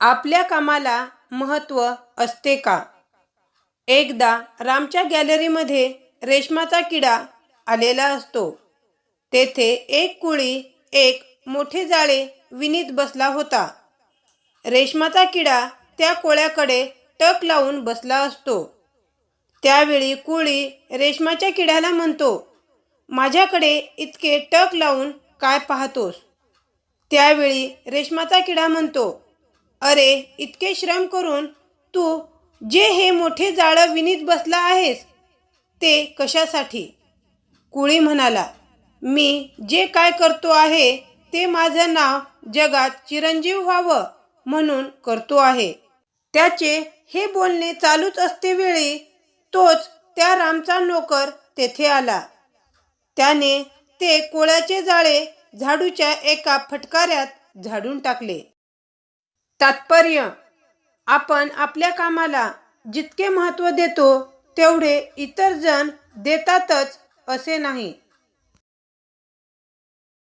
आपल्या कामाला महत्त्व असते का? एकदा रामच्या गॅलरीमध्ये रेशमाचा किडा आलेला असतो. तेथे एक कुळी एक मोठे जाळे विनीत बसला होता. रेशमाचा किडा त्या कोळ्याकडे टक लावून बसला असतो. त्यावेळी कुळी रेशमाच्या किड्याला म्हणतो माझ्याकडे इतके टक लावून काय पाहतोस? त्यावेळी रेशमाचा किडा म्हणतो अरे इतके श्रम करून तू जे हे मोठे जाळं विणीत बसला आहेस ते कशासाठी? कुळी म्हणाला मी जे काय करतो आहे ते माझं नाव जगात चिरंजीव व्हावं म्हणून करतो आहे. त्याचे हे बोलणे चालूच असते वेळी तोच त्या रामचा नोकर तेथे आला. त्याने ते कोळ्याचे जाळे झाडूच्या एका फटकाऱ्यात झाडून टाकले. तात्पर्य आपण आपल्या कामाला जितके महत्त्व देतो तेवढे इतर जण देतातच असे नाही.